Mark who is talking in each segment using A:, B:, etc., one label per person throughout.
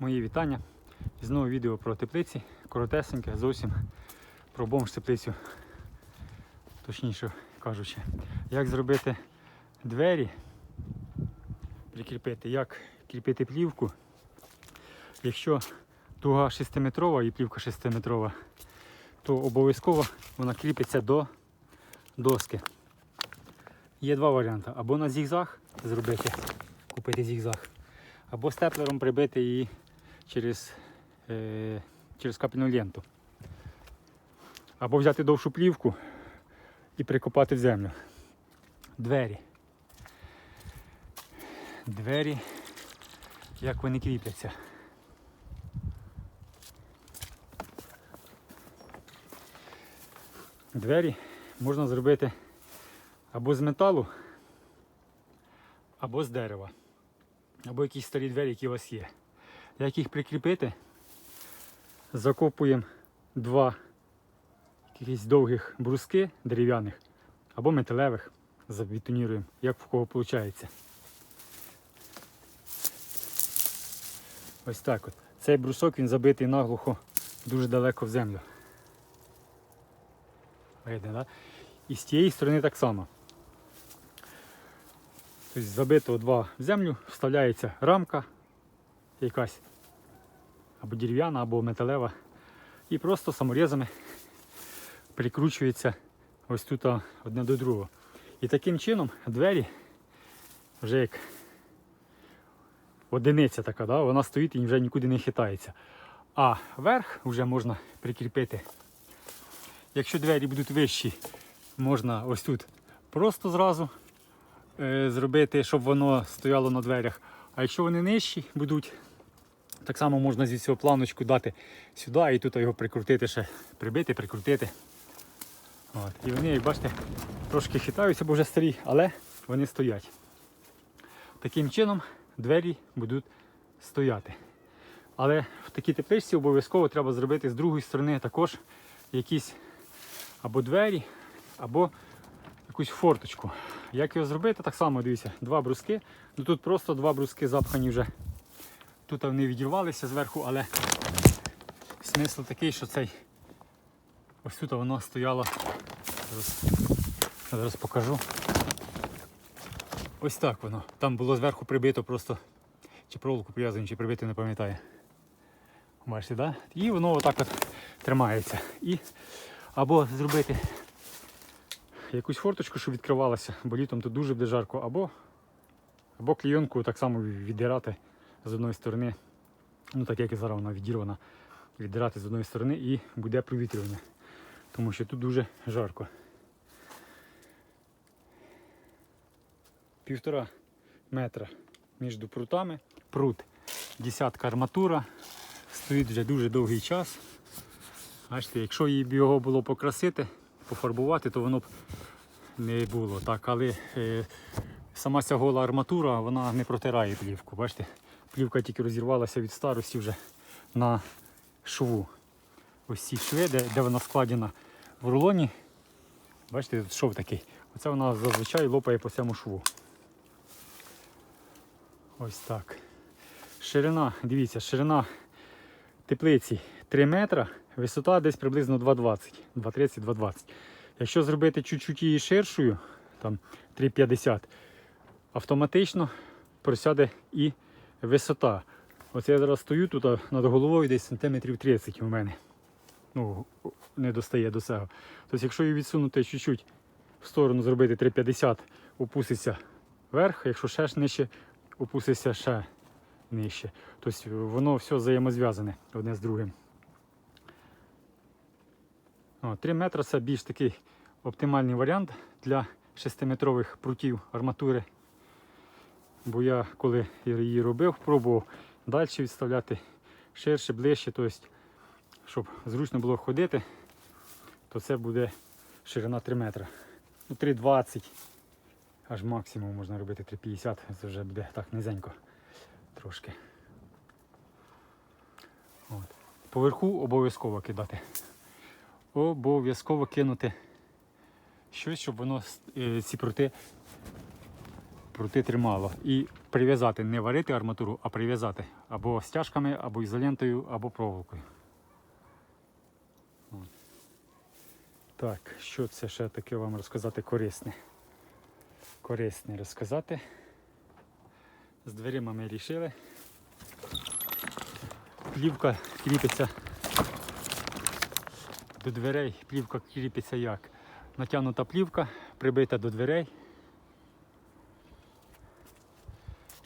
A: Мої вітання. І знову відео про теплиці. Коротесеньке, зовсім про бомж теплицю. Точніше кажучи. Як зробити двері, прикріпити, як кріпити плівку. Якщо дуга 6-метрова і плівка 6-метрова, то обов'язково вона кріпиться до доски. Є два варіанти. Або на зігзаг зробити, купити зігзаг, або степлером прибити її через, е, через капельну ленту. Або взяти довшу плівку і прикопати в землю. Двері. Двері, як вони кріпляться. Двері можна зробити або з металу, або з дерева, або якісь старі двері, які у вас є. Як їх прикріпити, закопуємо два якісь довгих бруски дерев'яних або металевих, забетоніруємо, як в кого виходить. Ось так от. Цей брусок він забитий наглухо дуже далеко в землю. Видно, да? І з тієї сторони так само. Тобто забито два в землю, вставляється рамка якась або дерев'яна, або металева. І просто саморізами прикручується ось тут одне до другого. І таким чином двері вже як одиниця така, да? вона стоїть і вже нікуди не хитається. А верх вже можна прикріпити. Якщо двері будуть вищі, можна ось тут просто зразу е, зробити, щоб воно стояло на дверях. А якщо вони нижчі будуть, так само можна зі цього планочку дати сюди і тут його прикрутити ще, прибити, прикрутити. От. І вони, як бачите, трошки хитаються, бо вже старі, але вони стоять. Таким чином двері будуть стояти. Але в такій тепличці обов'язково треба зробити з другої сторони також якісь або двері, або якусь форточку. Як його зробити, так само дивіться, два бруски. Ну Тут просто два бруски запхані вже. Тут вони відірвалися зверху, але смисл такий, що цей ось тут воно стояло. Зараз, зараз покажу. Ось так воно. Там було зверху прибито просто чи проволоку прив'язані, чи прибито, не пам'ятаю. Бачите, да? І воно отак от тримається. І або зробити якусь форточку, щоб відкривалася, бо літом тут дуже буде жарко, або, або клійонку так само віддирати з одної сторони, ну так як і зараз вона відірвана, віддирати з одної сторони і буде провітрювання. Тому що тут дуже жарко. Півтора метра між прутами. Прут, десятка арматура, стоїть вже дуже довгий час. Бачите, якщо його було покрасити, пофарбувати, то воно б не було. Так, Але е, сама ця гола арматура вона не протирає плівку. Бачите, плівка тільки розірвалася від старості вже на шву. Ось ці шви, де, де вона складена в рулоні. Бачите, тут шов такий. Оце вона зазвичай лопає по цьому шву. Ось так. Ширина, дивіться, ширина теплиці 3 метра, висота десь приблизно 2,20, 2,30, 2,20. Якщо зробити чуть-чуть її ширшою, там 3,50, автоматично просяде і висота. Оце я зараз стою тут над головою десь сантиметрів 30 у мене. Ну, не достає до цього. Тобто, якщо її відсунути чуть-чуть в сторону, зробити 3,50, опуститься вверх, якщо ще нижче, опуститься ще нижче. Тобто воно все взаємозв'язане одне з другим. О, 3 метри це більш такий оптимальний варіант для 6-метрових прутів арматури. Бо я коли її робив, пробував далі відставляти ширше, ближче, тобто, щоб зручно було ходити, то це буде ширина 3 метри. Ну, 3,20, аж максимум можна робити 3,50, це вже буде так низенько трошки. От. Поверху обов'язково кидати. Обов'язково кинути щось, щоб воно е, ці прути, прути тримало. І прив'язати, не варити арматуру, а прив'язати або стяжками, або ізолентою, або проволокою. Так, що це ще таке вам розказати корисне? Корисне розказати. З дверима ми рішили. Плівка кріпиться до дверей. Плівка кріпиться як? Натягнута плівка, прибита до дверей.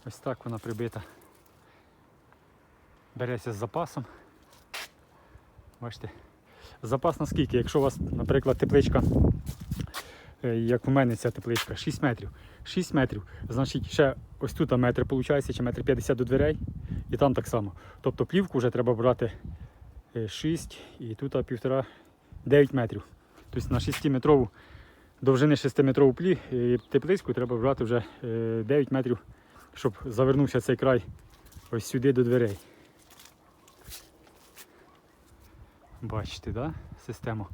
A: Ось так вона прибита. Береться з запасом. Бачите. Запас наскільки? Якщо у вас, наприклад, тепличка, е, як у мене ця тепличка, 6 метрів. 6 метрів, значить ще ось тут метр виходить, чи метр 50 до дверей, і там так само. Тобто плівку вже треба брати е, 6 і тут а, півтора 9 метрів. Тобто на 6-метрову довжини 6-метрову плі, е, теплицьку треба брати вже е, 9 метрів, щоб завернувся цей край ось сюди до дверей. Бачите, да? систему.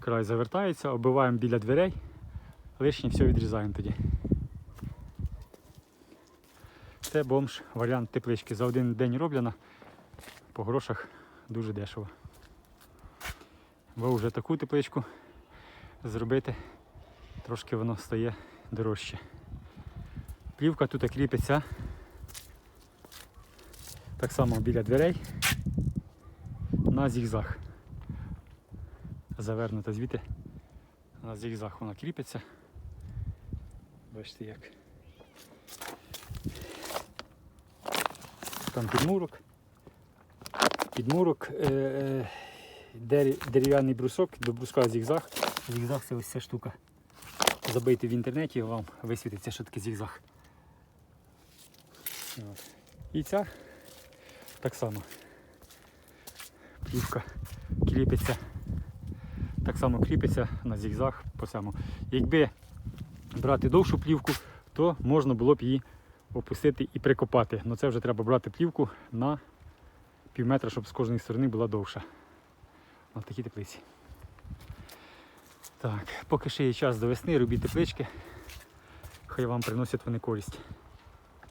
A: Край завертається, оббиваємо біля дверей, лишнє все відрізаємо тоді. Це бомж, варіант теплички. За один день роблена, по грошах дуже дешево. Бо вже таку тепличку зробити, трошки воно стає дорожче. Плівка тут кріпиться так само біля дверей на зігзаг. Завернута звідти на зігзаг вона кріпиться. Бачите як. Там підмурок. Підмурок, е, е, дерев'яний брусок, до бруска зігзаг. Зігзаг це ось ця штука. Забийте в інтернеті, вам висвітиться, що таке зігзаг. І ця так само. Плівка кріпиться. Так само кріпиться на зігзаг по цьому. Якби брати довшу плівку, то можна було б її опустити і прикопати. Але це вже треба брати плівку на пів метра, щоб з кожної сторони була довша. Ось такі теплиці. Так, поки ще є час до весни, робіть теплички. Хай вам приносять вони користь.